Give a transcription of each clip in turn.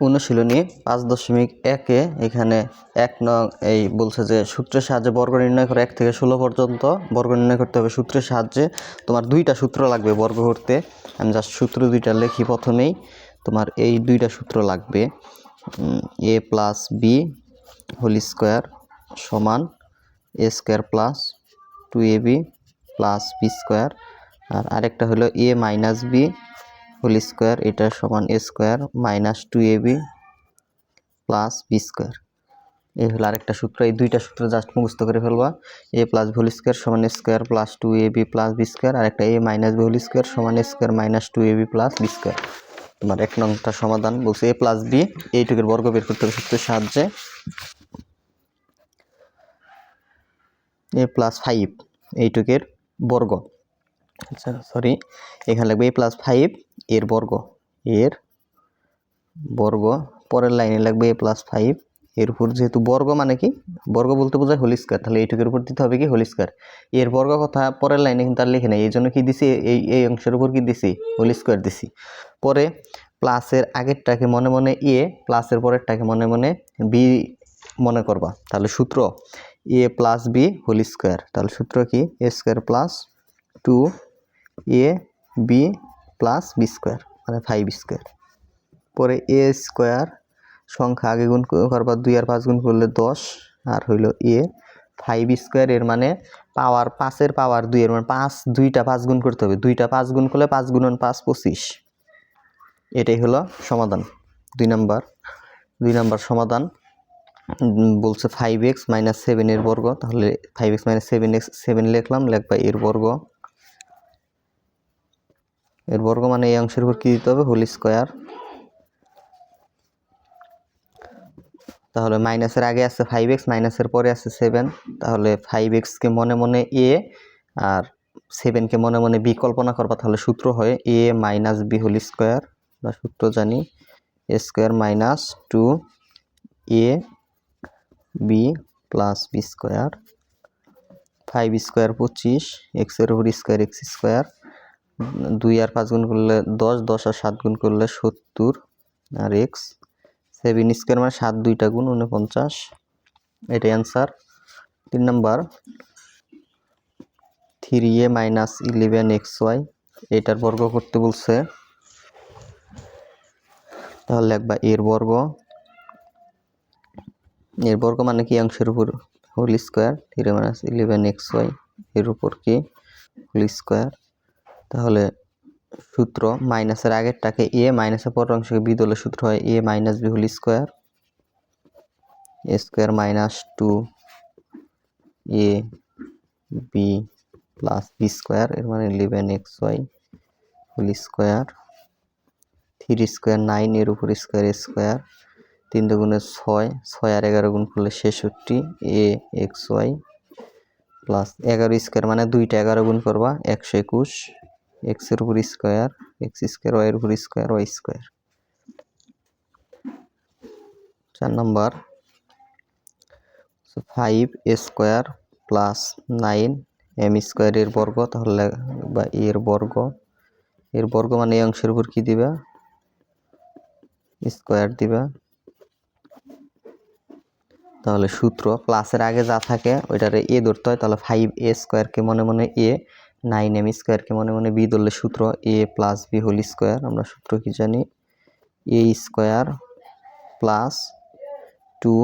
অনুশীলনী পাঁচ দশমিক একে এখানে এক নং এই বলছে যে সূত্রের সাহায্যে বর্গ নির্ণয় করে এক থেকে ষোলো পর্যন্ত বর্গ নির্ণয় করতে হবে সূত্রের সাহায্যে। তোমার দুইটা সূত্র লাগবে বর্গ করতে। আমি জাস্ট সূত্র দুইটা লিখি প্রথমেই। তোমার এই দুইটা সূত্র লাগবে A plus B whole square সমান A square plus two A B plus B square আর আরেকটা হলো A minus B whole square এটা সমান A square minus two A B plus B square এই হলো আরেকটা সূত্র, এই দুইটা সূত্র জাস্ট মুখস্থ করে ফেলবা। এ প্লাস হোল স্কোয়ার সমান square plus two A B plus B square আর একটা এ মাইনাস হোল স্কোয়ার সমান square minus two A B plus B square তোমার এক নংটা সমাধান বলছে এ প্লাস বি এইটুকুর বর্গ বের করতে হবে সূত্রের সাহায্যে। এ প্লাস ফাইভ এইটুকের বর্গ। আচ্ছা সরি এখানে লাগবে এ প্লাস ফাইভ এর বর্গ এর বর্গ পরের লাইনে লাগবে এ প্লাস ফাইভ এর উপর যেহেতু বর্গ মানে কি? বর্গ বলতে বোঝায় হোল স্কোয়ার তাহলে এইটুকুর উপর দিতে হবে কি হোল স্কোয়ার এর বর্গ কথা পরের লাইনে কিন্তু আর লিখে নেই এই জন্য কি দিছি? এই এই অংশের উপর কি দিছি? হোল স্কোয়ার দিছি। পরে প্লাসের আগেরটাকে মনে মনে এ প্লাসের পরেরটাকে মনে মনে বি মনে করবা। তাহলে সূত্র A plus B whole square তাহলে সূত্র কি? A square plus two A B plus B square মানে ফাইভ স্কোয়ার পরে এ স্কোয়ার সংখ্যা আগে গুণ করবা দুই আর পাঁচ গুণ করলে দশ, আর হইল এ ফাইভ স্কোয়ার এর মানে পাওয়ার পাঁচের পাওয়ার দুই এর মানে পাঁচ, দুইটা পাঁচ গুণ করতে হবে। দুইটা পাঁচ গুণ করলে পাঁচ গুণন পাঁচ পঁচিশ। এটাই হলো সমাধান। দুই নাম্বার। দুই নাম্বার সমাধান বলছে ফাইভ এক্স মাইনাস সেভেনের বর্গ। তাহলে five X minus seven X seven লিখলাম, লিখবা এর বর্গ। এর বর্গ মানে এই অংশের উপর কি দিতে হবে? হোল স্কোয়ার তাহলে মাইনাসের আগে আছে ফাইভ এক্স মাইনাসের পরে আছে সেভেন তাহলে ফাইভ এক্সকে মনে মনে এ আর সেভেনকে মনে মনে বি কল্পনা করবা, তাহলে সূত্র হয় A minus B whole square বা সূত্র জানি A square minus two A B plus B square five square পঁচিশ এক্সের উপর স্কোয়ার এক্স স্কোয়ার দুই আর পাঁচ গুণ করলে দশ দশ আর সাত গুণ করলে সত্তর আর এক্স সেভেন স্কোয়ার মানে সাত, দুইটা গুণ উনপঞ্চাশ এটাই অ্যান্সার তিন number. Three A minus eleven X Y এটার বর্গ করতে বলছে। তাহলে একবার এর বর্গ। এর বর্গ মানে কি? অংশের উপর whole square three minus eleven X Y এর উপর কি? হোল স্কোয়ার তাহলে সূত্র মাইনাসের আগেরটাকে এ মাইনাসের পরের অংশকে বি দলের সূত্র হয় A minus B whole square A square minus two A B plus B square, এর মানে eleven X Y whole square three square nine এর উপর স্কোয়ার স্কোয়ার, তিন দুগুণে ছয় ছয় আর এগারো গুণ করলে ছেষট্টি এ এক্স ওয়াই প্লাস এগারো স্কোয়ার মানে দুইটা এগারো গুণ করবা, একশো একুশ এক্সের উপর স্কোয়ার, এক্স স্কোয়ার, ওয়াইয়ের উপর স্কোয়ার, ওয়াই স্কোয়ার। চার নম্বর। Five A square plus nine M স্কোয়ারের বর্গ, তাহলে বা এর বর্গ। এর বর্গ মানে এই অংশের উপর কি দিবা? স্কোয়ার দিবা। তাহলে সূত্র প্লাসের আগে যা থাকে, ওইটারে এ ধরতে হয়। তাহলে ফাইভ এ স্কোয়ারকে মনে মনে এ নাইন এম স্কোয়ারকে মনে মনে বি ধরলে সূত্র A plus B whole square, আমরা সূত্র কি জানি? A square plus two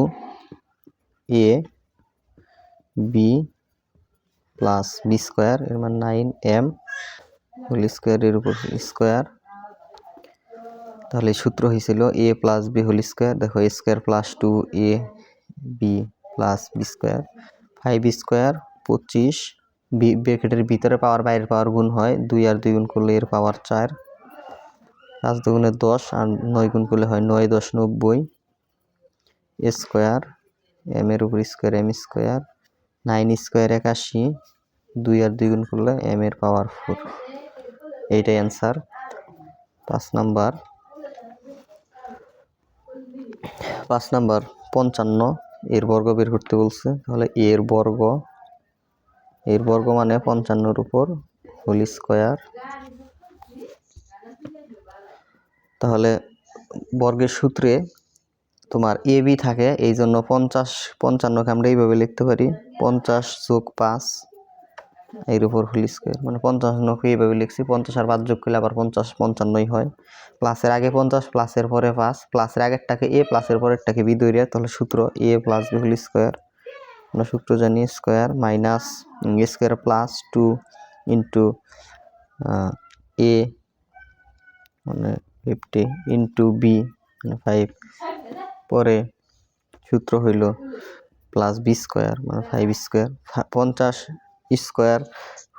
A B plus B square, এর মানে নাইন এম হোল স্কোয়ারের উপর স্কোয়ার। তাহলে সূত্র হয়েছিল A plus B whole square, দেখো square plus two A B plus B square, five square পঁচিশ ব্র্যাকেটের ভিতরে পাওয়ার বাইরের পাওয়ার গুণ হয় দুই আর দুই গুণ করলে এর পাওয়ার চার। পাঁচ দুগুণে দশ আর নয় গুণ করলে হয় নয় দশ নব্বই। স্কোয়ার, এম এর উপর square, M square, nine square একাশি, দুই আর দুই গুণ করলে এম এর পাওয়ার ফোর। এইটাই অ্যান্সার। পাঁচ নাম্বার। পাঁচ নাম্বার, পঞ্চান্ন, এর বর্গ বের করতে বলছে, তাহলে এর বর্গ এর বর্গ মানে পঞ্চান্নর উপর হোল স্কোয়ার। তাহলে বর্গের সূত্রে তোমার এ বি থাকে, এই জন্য পঞ্চাশ, পঞ্চান্নকে আমরা এইভাবে লিখতে পারি। পঞ্চাশ যোগ পাঁচ, এর উপর হোল স্কোয়ার। মানে পঞ্চান্নকে এইভাবে লিখছি, পঞ্চাশ আর পাঁচ যোগ করলে আবার পঞ্চাশ পঞ্চান্নই হয়। প্লাসের আগে পঞ্চাশ, প্লাসের পরে পাঁচ, প্লাসের আগেরটাকে এ, প্লাসের পরেরটাকে বি দৈরিয়া তাহলে সূত্র A plus B whole square. আমরা সূত্র জানি square minus square plus two into A মানে ফিফটি ইন্টু বি মানে ফাইভ পরে সূত্র হইল প্লাস বি স্কোয়ার মানে ফাইভ স্কোয়ার। পঞ্চাশ স্কোয়ার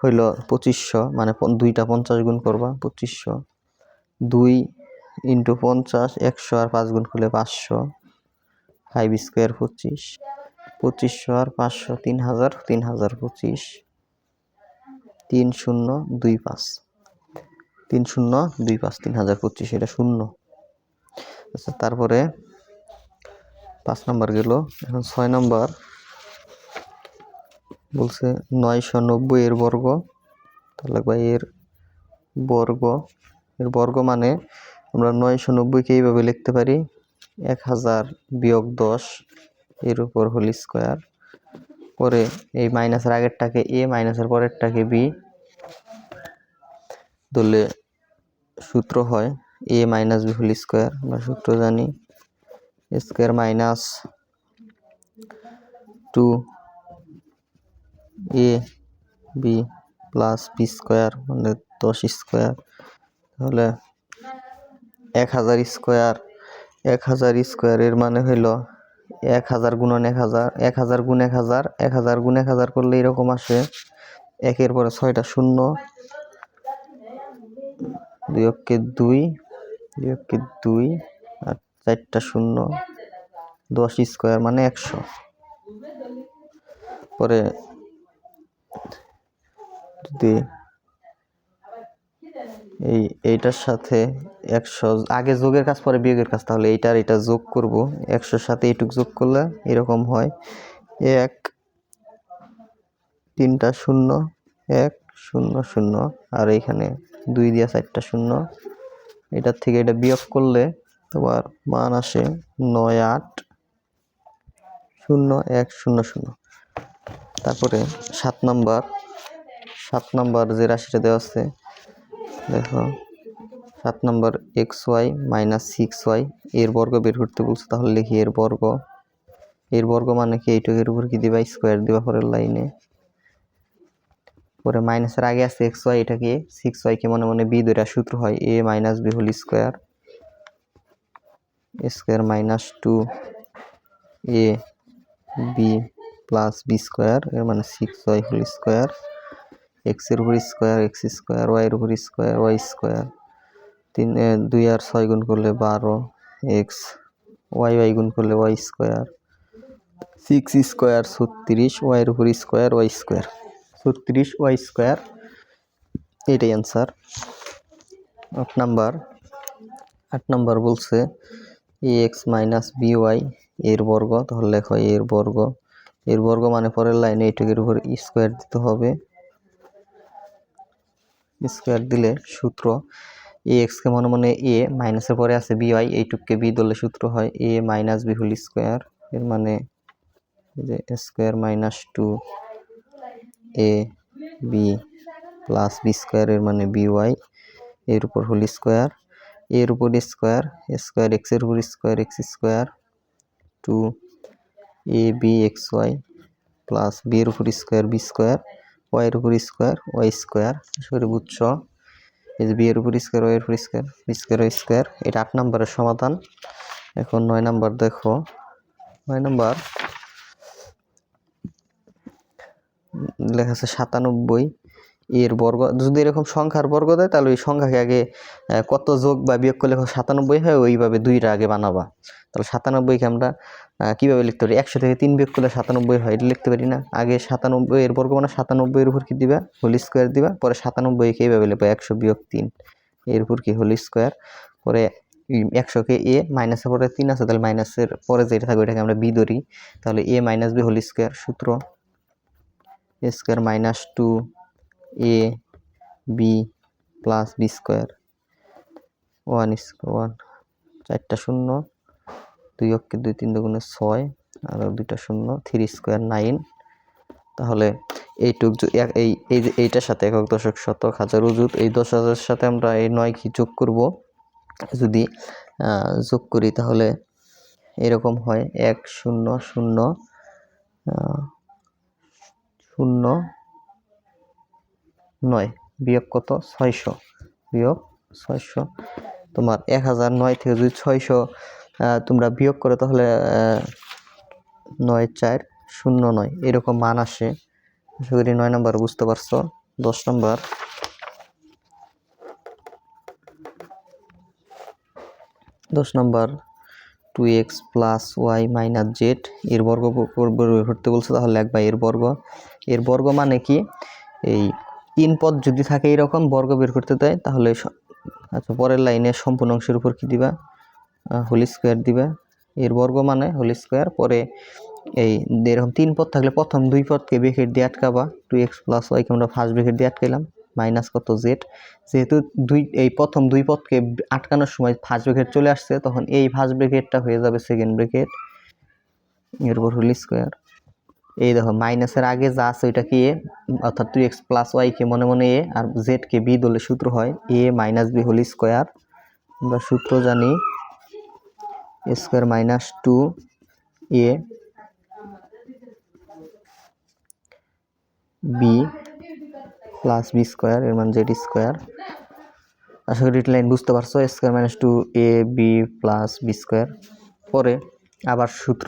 হইল পঁচিশশো মানে দুইটা পঞ্চাশ গুণ করবা, পঁচিশশো। দুই ইন্টু পঞ্চাশ, একশো আর পাঁচ গুণ করলে পাঁচশো। ফাইভ স্কোয়ার পঁচিশ। পঁচিশশো আর পাঁচশো, তিন হাজার তিন হাজার পঁচিশ। তিন শূন্য, দুই পাঁচ। তিন শূন্য, দুই পাঁচ, তিন হাজার পঁচিশ, এটা শূন্য। আচ্ছা তারপরে পাঁচ নাম্বার গেল। এখন ছয় নাম্বার। বলছে নয়শো নব্বই এর বর্গ। তাহলে বা এর বর্গ। এর বর্গ মানে আমরা নয়শো নব্বইকে এইভাবে লিখতে পারি। এক হাজার বিয়োগ দশ। এর উপর হোল স্কোয়ার পরে এই মাইনাসের আগেরটাকে এ মাইনাসের পরেরটাকে বি ধরলে সূত্র হয় A minus B whole square আমরা সূত্র জানি square minus two A B plus B square মানে দশ স্কোয়ার তাহলে এক হাজার স্কোয়ার এক হাজার স্কোয়ারের মানে হইল এক হাজার গুণন এক হাজার এক হাজার গুণ এক হাজার এক হাজার গুণ এক হাজার করলে এরকম আসে একের পরে ছয়টা শূন্য। দুই অক্ষে দুই দুই অক্ষে দুই আর চারটা শূন্য, দশ স্কোয়ার মানে একশো। পরে যদি এই, এইটার সাথে একশো, আগে যোগের কাজ, পরে বিয়োগের কাজ, তাহলে এইটার এটা যোগ করব। একশোর সাথে এইটুক যোগ করলে এরকম হয়। এক, তিনটা শূন্য, এক, শূন্য শূন্য, আর এইখানে দুই দিয়া চারটা শূন্য। এটার থেকে এটা বিয়োগ করলে তোমার মান আসে নয় আট, শূন্য, এক, শূন্য শূন্য। তারপরে সাত নাম্বার সাত নাম্বার যে রাশিটা দেওয়া আছে দেখো, সাত number X Y minus six Y, এর বর্গ বের করতে বলছে, তাহলে লিখি এর বর্গ। এর বর্গ মানে কি? এইটুকের উপর কি দিবা? স্কোয়ার দিবা পরের লাইনে। পরে মাইনাসের আগে আছে এক্স ওয়াই এটাকে সিক্স ওয়াইকে মনে মনে বি ধরে সূত্র হয়, A minus B whole square square minus two, A B plus B square, এর মানে সিক্স ওয়াই হোল স্কোয়ার। এক্সের উপর স্কোয়ার এক্স স্কোয়ার ওয়াইয়ের উপর স্কোয়ার ওয়াই স্কোয়ার তিন দুই আর ছয় গুণ করলে বারো এক্স ওয়াই ওয়াই গুণ করলে ওয়াই স্কোয়ার সিক্স স্কোয়ার ছত্রিশ ওয়াইয়ের উপর স্কোয়ার ওয়াই স্কোয়ার ছত্রিশ ওয়াই স্কোয়ার এটাই অ্যান্সার আট নাম্বার। আট নাম্বার বলছে A X minus B Y এর বর্গ, তাহলে লেখো এর বর্গ। এর বর্গ মানে পরের লাইনে এইটুকের উপর স্কোয়ার দিতে হবে। স্কোয়ার দিলে সূত্র এ এক্সকে মনে মনে এ মাইনাসের পরে আছে বি ওয়াই এইটুককে বি ধরলে সূত্র হয় A minus B whole square এর মানে যে square minus two A B plus B স্কোয়ারের মানে বি ওয়াই এর উপর হোল স্কোয়ার এর উপর স্কোয়ার স্কোয়ার এক্সের উপর square X square two A B X Y plus B এর উপর স্কোয়ার বি স্কোয়ার ওয়াই এর উপর স্কোয়ার, ওয়াই স্কোয়ার সরে বুঝছ? এই যে বি এর উপর স্কোয়ার ওয়াই উপর স্কোয়ার স্কোয়ার স্কোয়ার, এটা আট নম্বরের সমাধান। এখন নয় নাম্বার দেখো, নয় নাম্বার। লেখা আছে সাতানব্বই, এর বর্গ, যদি এরকম সংখ্যার বর্গ দেয়, তাহলে ওই সংখ্যাকে আগে কত যোগ বা বিয়োগ করলে সাতানব্বই হয়, ওইভাবে দুইটা আগে বানাবা। তাহলে সাতানব্বইকে আমরা কীভাবে লিখতে পারি? একশো থেকে তিন বিয়োগ করলে সাতানব্বই হয়, এটা লিখতে পারি না। আগে সাতানব্বই এর বর্গ মানে সাতানব্বইয়ের উপর কি দিবা? হোল স্কোয়ার দিবা। পরে সাতানব্বইকে এইভাবে লিখবা? একশো বিয়োগ তিন। এর উপর কি? Whole square. পরে একশোকে এ মাইনাসের পরে তিন আছে, তাহলে মাইনাসের পরে যেটা থাকবে এটাকে আমরা বি ধরি। তাহলে A minus B whole square সূত্র। A square minus two A B plus B square. One square one চারটা শূন্য। দুই অক্ষে দুই তিন দুগুণে ছয় আর দুইটা শূন্য, থ্রি স্কোয়ার নাইন। তাহলে এইটুক এই এই যে এইটার সাথে একক দশক শতক হাজার উজুত এই দশ হাজারের সাথে আমরা এই নয় কি যোগ করব? যদি যোগ করি তাহলে এরকম হয়, এক শূন্য শূন্য শূন্য নয় বিয়োগ কত? ছয়শো। বিয়োগ ছয়শো। তোমার এক হাজার নয় থেকে যদি ছয়শো তোমরা বিয়োগ করো তাহলে নয় চার শূন্য নয়। এরকম মান আসে। আশা করি নয় নম্বর বুঝতে পারছ। দশ নম্বর। দশ নম্বর two X plus Y minus Z এর বর্গ করতে বলছে তাহলে একবার এর বর্গ। এর বর্গ মানে কি? এই তিন পদ যদি থাকে এরকম বর্গ বের করতে দেয়, তাহলে আচ্ছা পরের লাইনে সম্পূর্ণ অংশের উপর কী দিবা? হোলি স্কোয়ার দিবা। এর বর্গ মানে হোলি স্কোয়ার। পরে এই এরকম তিন পদ থাকলে প্রথম দুই পদকে ব্রেকেট দিয়ে আটকাবা। টু এক্স প্লাস ওয়াইকে আমরা ফার্স্ট ব্রেকেট দিয়ে আটকাইলাম। মাইনাস কত জেড যেহেতু দুই এই প্রথম দুই পদকে আটকানোর সময় ফার্স্ট ব্রেকেট চলে আসছে, তখন এই ফার্স্ট ব্রেকেটটা হয়ে যাবে সেকেন্ড ব্রেকেট এরপর হোলি স্কোয়ার। এই দেখো মাইনাসের আগে যা আছে ওইটা কি এ? অর্থাৎ টু এক্স প্লাস ওয়াইকে মনে মনে এ, আর জেডকে বি দলে সূত্র হয়। A minus B whole square. আমরা সূত্র জানি square minus two A B plus B square, এর মান জেড স্কোয়ার। আশা করি লাইন বুঝতে পারছ, square minus two A B plus B square. পরে আবার সূত্র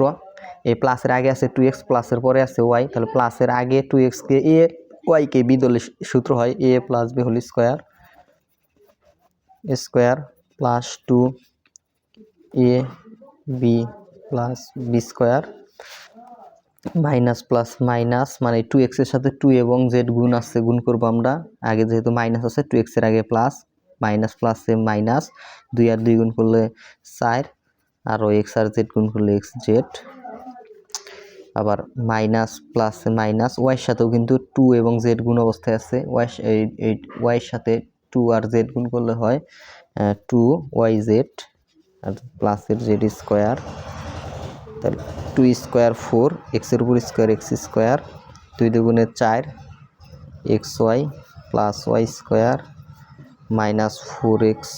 এই প্লাসের আগে আছে টু এক্স, প্লাসের পরে আছে ওয়াই। তাহলে প্লাসের আগে টু এক্সকে এ ওয়াইকে বি দলে সূত্র হয়, A plus B whole square. Square plus two A B plus B square minus plus minus মানে টু এক্সের সাথে টু এবং জেড গুণ আছে, গুণ করব আমরা। আগে যেহেতু মাইনাস আছে টু এক্সের আগে প্লাস মাইনাস প্লাসে মাইনাস, দুই আর দুই গুণ করলে চার আরও এক্স আর জেড গুণ করলে এক্স জেড আবার মাইনাস প্লাসে মাইনাস ওয়াইয়ের সাথেও কিন্তু টু এবং জেড গুণ অবস্থায় আছে। ওয়াই এই ওয়াইয়ের সাথে টু আর জেড গুণ করলে হয় টু ওয়াই জেড আর প্লাসের জেড স্কোয়ার তাহলে টু স্কোয়ার ফোর এক্সের উপর স্কোয়ার, এক্স স্কোয়ার, দুই দুগুণে চার, X Y plus Y square, minus four X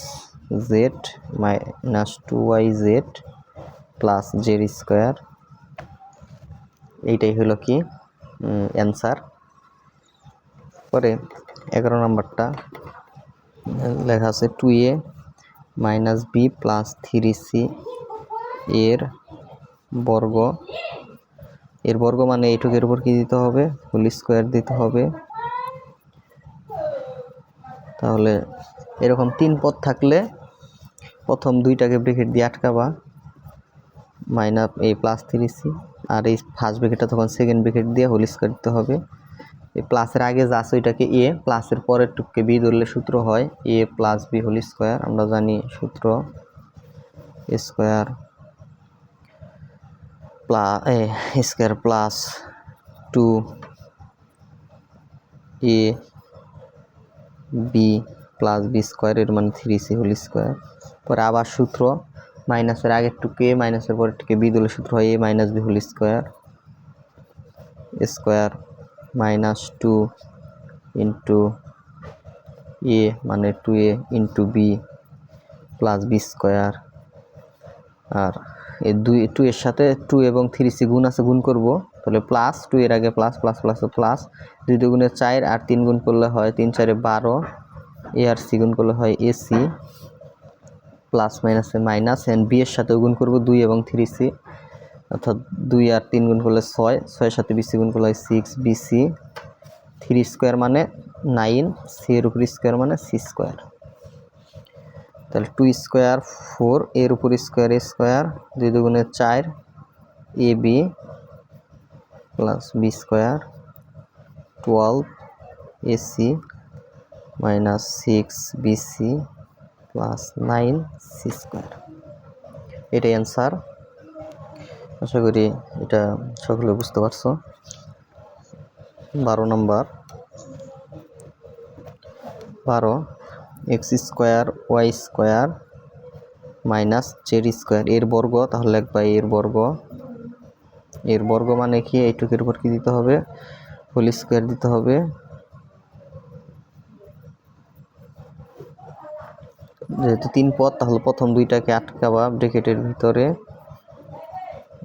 Z, minus two Y Z plus Z square. এইটাই হলো কি অ্যান্সার। পরে এগারো নম্বরটা লেখা আছে two A minus B plus three C এর বর্গ। এর বর্গ মানে এইটুকের উপর কি দিতে হবে? হোল স্কোয়ার দিতে হবে। তাহলে এরকম তিন পদ থাকলে প্রথম দুইটাকে ব্রেকেট দিয়ে আটকাবা। মাইনাস এই প্লাস থ্রি সি। আর এই ফার্স্ট ব্রেকেটটা তখন সেকেন্ড ব্রেকেট দিয়ে হোল স্কোয়ার দিতে হবে। প্লাসের আগে যা আছে ওইটাকে এ, প্লাসের পরের টুককে বি ধরলে সূত্র হয় A plus B whole square. আমরা জানি সূত্র square প্লা square plus two A B plus B square, এর মানে থ্রি সি হোল স্কোয়ার। পরে আবার সূত্র, মাইনাসের আগের টুকে মাইনাসের পরের টুকে বি দিলে সূত্র হয় A minus B whole square square minus two into A মানে two A into B plus B square আর এই দুই টু এর সাথে টু এবং থ্রি সি গুণ আছে, গুণ করব। তাহলে প্লাস টু এর আগে প্লাস প্লাস প্লাস প্লাস দুই দুগুণে চার আর তিন গুণ করলে হয় তিন চারে বারো। এ আর সি গুণ করলে হয় এসি প্লাস মাইনাসে মাইনাস এন্ড বি এর সাথেও গুণ করব দুই এবং থ্রি সি অর্থাৎ দুই আর তিন গুণ করলে ছয়, ছয়ের সাথে বিসি গুণ করলে হয় সিক্স বিসি থ্রি স্কোয়ার মানে নাইন সি এর উপর স্কোয়ার মানে সি স্কোয়ার তাহলে টু স্কোয়ার ফোর এর উপর স্কোয়ার স্কোয়ার দুই দুগুণে চার A B plus B square twelve AC minus six BC plus nine C square এটাই অ্যান্সার আশা করি এটা সকলে বুঝতে পারছ। বারো নম্বর। বারো X square Y square minus Z square এর বর্গ, তাহলে লিখবা এর বর্গ। এর বর্গ মানে কি? এইটুকের উপর কি দিতে হবে? হোল স্কোয়ার দিতে হবে। যেহেতু তিন পদ, তাহলে প্রথম দুইটাকে আটকাবা ব্রেকেটের ভিতরে।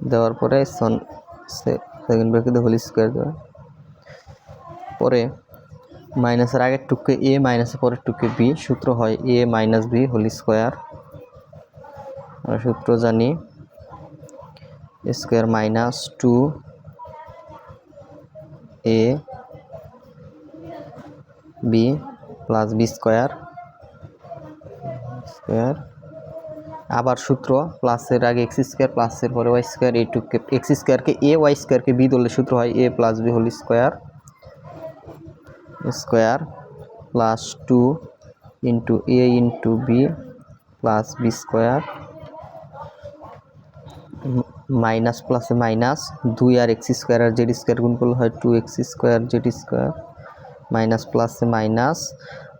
দেওয়ার পরে সন সেকেন্ড ব্রেকেটে হোল স্কোয়ার দেওয়া। পরে মাইনাসের আগের টুককে এ মাইনাসের পরের টুককে বি সূত্র হয় A minus B whole square. আমরা সূত্র জানি square minus two A B plus B square. Square আবার সূত্র প্লাসের আগে এক্স স্কোয়ার প্লাসের পরে ওয়াই স্কোয়ার এই টুকে এক্স স্কোয়ারকে এ ওয়াই স্কোয়ারকে বি ধরলে সূত্র হয় A plus B whole square square plus two into A into B plus B square minus প্লাসে মাইনাস দুই আর এক্স স্কোয়ার আর জেড স্কোয়ার গুণ করলে হয় two X square Z square minus প্লাসে মাইনাস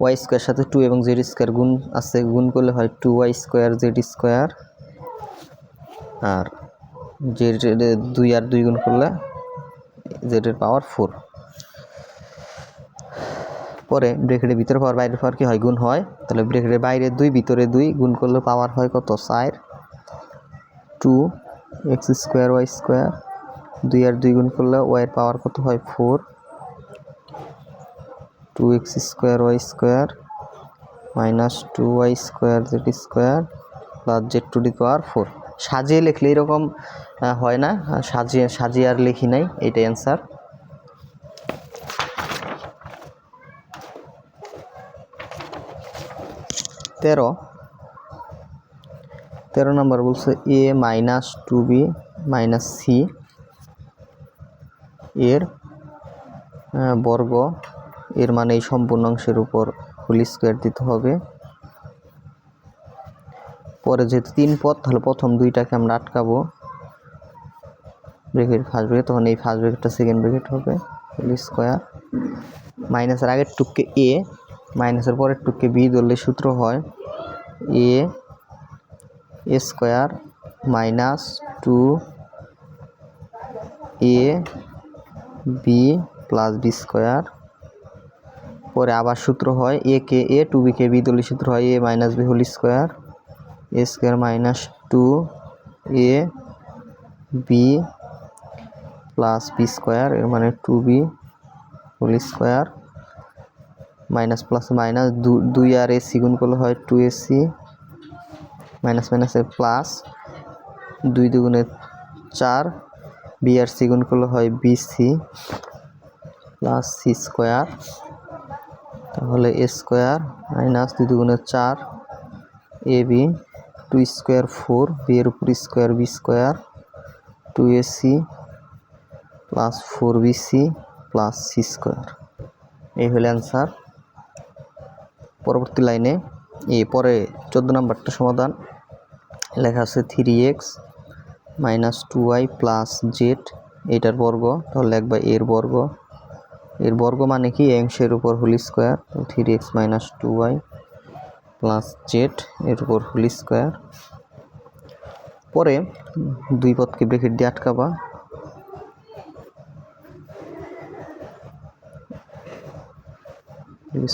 ওয়াই স্কোয়ার সাথে টু এবং জেড স্কোয়ার গুণ আছে, গুণ করলে হয় two Y square, Z square আর জেড দুই আর দুই গুণ করলে জেডের পাওয়ার ফোর পরে ব্রেকেটের ভিতরে পাওয়ার বাইরের পাওয়ার কি হয়? গুণ হয়। তাহলে ব্রেকেটের বাইরে দুই, ভিতরে দুই গুণ করলে পাওয়ার হয় কত? চার। Two X square Y square দুই আর দুই গুণ করলে ওয়াইয়ের পাওয়ার কত হয়? Four two X square Y square minus two Y square Z square plus Z two D power four সাজিয়ে লিখলে এরকম হয় না। সাজিয়ে সাজিয়ে আর লিখি নাই এইটাই অ্যান্সার তেরো। তেরো নম্বর বলছে A minus two B minus C এর বর্গ এর মানে এই সম্পূর্ণ অংশের উপর হোল স্কোয়ার দিতে হবে। পরে যেহেতু তিন পদ তাহলে প্রথম দুইটাকে আমরা আটকাবো। ব্রেকেট ফার্স্ট ব্রেকেট তখন এই ফার্স্ট ব্রেকেটটা সেকেন্ড ব্রেকেট হবে হোল স্কোয়ার মাইনাসের আগের টুককে এ মাইনাসের পরের টুককে বি ধরলে সূত্র হয় A square minus two A B plus B square পরে আবার সূত্র হয় এ কে এ টু বি কে বি দলীয় সূত্র হয় A minus B whole square A square minus two A B plus B square এর মানে two B whole square minus plus minus দুই আর এসি গুণ করলে হয় টু এসি মাইনাস মাইনাসে প্লাস দুই দুগুণে চার বি আর সি গুণ করলে হয় বিসি প্লাস সি স্কোয়ার তাহলে এ স্কোয়ার মাইনাস দুই দুগুণে চার a b two square four b এর উপর square b square two a c plus four b c plus c square এই হলো অ্যান্সার পরবর্তী লাইনে এ পরে চোদ্দ নম্বরটা সমাধান। লেখা আছে three x minus two y plus z এটার বর্গ, তাহলে লিখবা এর বর্গ। এর বর্গ মানে কি? অংশের উপর whole square three x minus two y plus z এর উপর হোল স্কোয়ার। পরে দুই পদকে ব্রেকেট দিয়ে আটকাবা।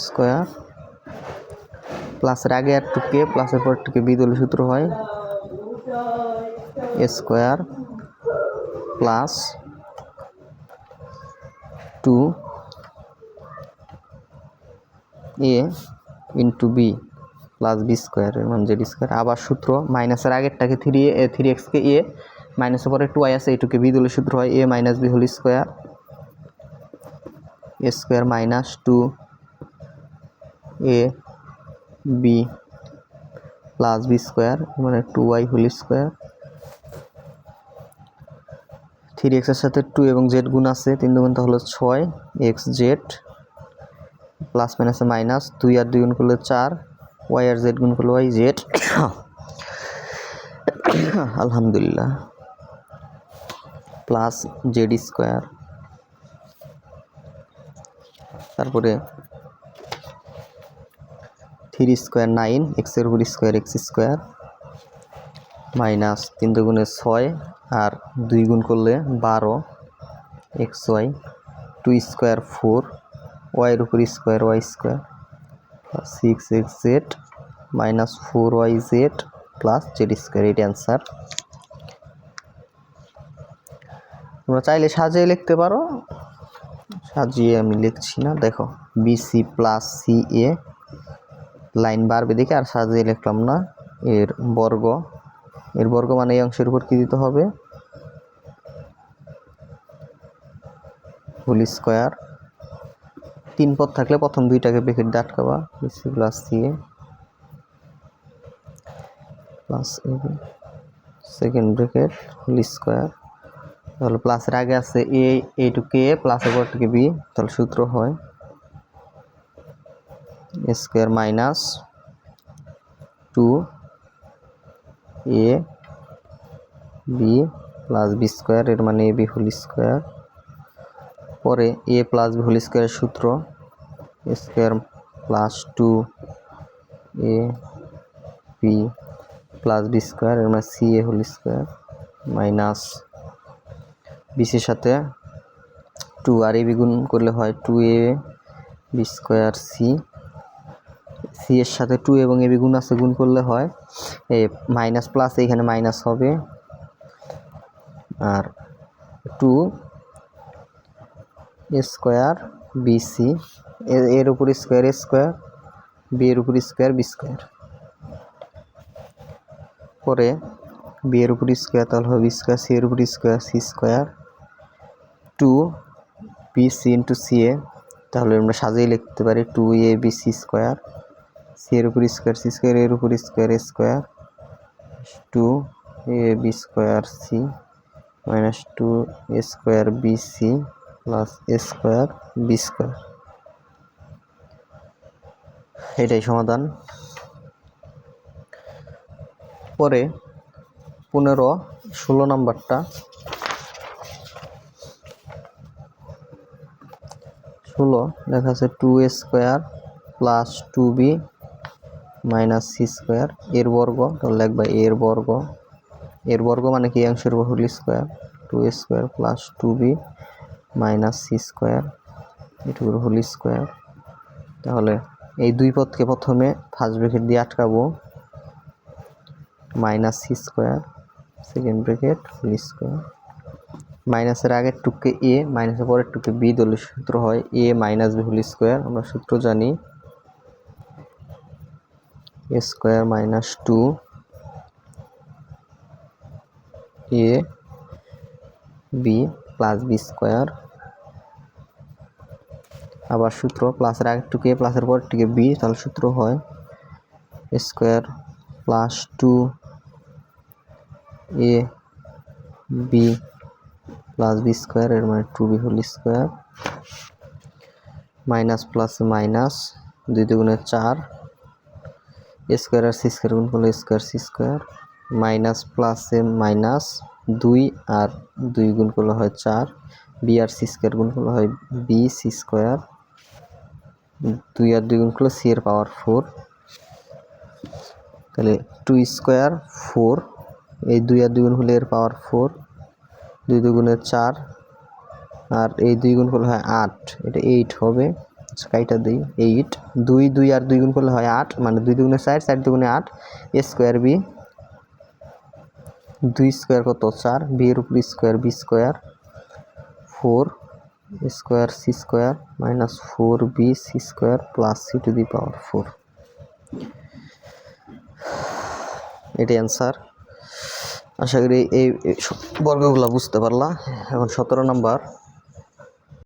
স্কোয়ার প্লাসের আগে আর টুকে প্লাসের পর টুকে বিদল সূত্র হয় square plus two a into b plus b square এর মান জেড স্কোয়ার আবার সূত্র মাইনাসের আগেরটাকে থ্রি এ থ্রি এক্সকে এ মাইনাসের পরে টু আই আছে এইটুকে বি দলের সূত্র হয় a minus b whole square a square minus two a b plus b square মানে two y whole square three এক্সের সাথে টু এবং জেড গুণ আছে, তিন দুগুণ হলো ছয় এক্স জেড প্লাস মাইনাসে মাইনাস দুই আর দুই গুণ করলে চার ওয়াই আর জেড গুণ করলে ওয়াই জেড আলহামদুলিল্লাহ। প্লাস জেড স্কোয়ার তারপরে থ্রি স্কোয়ার নাইন এক্সের উপর স্কোয়ার এক্স স্কোয়ার মাইনাস তিন দুগুণে ছয়, আর দুই গুণ করলে বারো x y two square four ওয়াইয়ের উপর square, y square six x z minus four y z plus z square এটি অ্যান্সার তোমরা চাইলে সাজিয়ে লিখতে পারো। সাজিয়ে আমি লিখছি না, দেখো b c plus c a line বাড়বে দেখে আর সাজিয়ে লিখলাম না। এর বর্গ এর বর্গ মানে এই অংশের উপর কি দিতে হবে? হোল স্কোয়ার তিন পদ থাকলে প্রথম দুইটাকে ব্রেকেট দিয়ে আটকাবা b c plus a plus a second bracket whole square তাহলে প্লাসের আগে আছে এ এইটুকে এ প্লাসের পরটুকে বি তাহলে সূত্র হয় square minus two a b plus b square এর মানে এ বি হোল স্কোয়ার পরে এ প্লাস হোল স্কোয়ারের সূত্র square plus two a b plus b square, এর মানে c a whole square minus বিসির সাথে টু। আর এ বি গুণ করলে হয় two a b square c. C এর সাথে টু এবং এ বি গুণ আছে, গুণ করলে হয় এ মাইনাস প্লাস এইখানে মাইনাস হবে। আর টু স্কোয়ার বিসি এর উপর স্কোয়ার স্কোয়ার, বি এর উপর স্কোয়ার, বি স্কোয়ার। পরে বি এর উপর স্কোয়ার, তাহলে হবে স্কোয়ার, সি এর উপর square, c square. Two b c into c a, তাহলে আমরা সাজিয়ে লিখতে পারি two a b c square, c এর উপর স্কোয়ার, সি স্কোয়ার এর উপর square square. Two a b square c minus two a square b c plus square b square এটাই সমাধান। পরে পনেরো, ষোলো নাম্বারটা। ষোলো লেখা আছে two a square plus two b minus c square এর বর্গ, তাহলে লিখবা এর বর্গ। এর বর্গ মানে কি? অংশের whole square two a square plus two b minus c square এটুকুর হোল স্কোয়ার। তাহলে এই দুই পদকে প্রথমে ফার্স্ট ব্রেকেট দিয়ে আটকাবো, minus c square second bracket whole square. মাইনাসের আগের টুককে এ, মাইনাসের পরের টুককে বি দলের সূত্র হয় a minus b whole square, আমরা সূত্র জানি। A square minus two, a b plus b square আবার সূত্র প্লাসের আগেরটুকে প্লাসের পরেরটিকে বি তাহলে সূত্র হয় square plus two a b plus b square এর মানে two b whole square minus plus minus দুই দুগুণে চার স্কোয়ার আর সি স্কোয়ার গুণ করলে স্কোয়ার সি স্কোয়ার মাইনাস প্লাসে মাইনাস দুই আর দুই গুণ করলে হয় চার বি আর সি স্কোয়ার গুণ করলে হয় বি সি স্কোয়ার দুই আর দুই গুণ করলে সি এর পাওয়ার ফোর। তাহলে টু স্কোয়ার ফোর, এই দুই আর দুই গুণ হলে এর পাওয়ার ফোর, দুই দুগুণে চার, আর এই দুই গুণ করলে হয় আট, এটা এইট হবে। কাইটা দিই এইট দুই দুই আর দুই গুণ করলে হয় আট মানে দুই দুগুণে চার চার দুগুণে আট এ স্কোয়ার বি দুই স্কোয়ার কত? চার বি এর উপর square b square four square c square minus four b c square plus c two the power four. এটি অ্যান্সার। আশা করি এই বর্গগুলো বুঝতে পারলা। এখন সতেরো নাম্বার।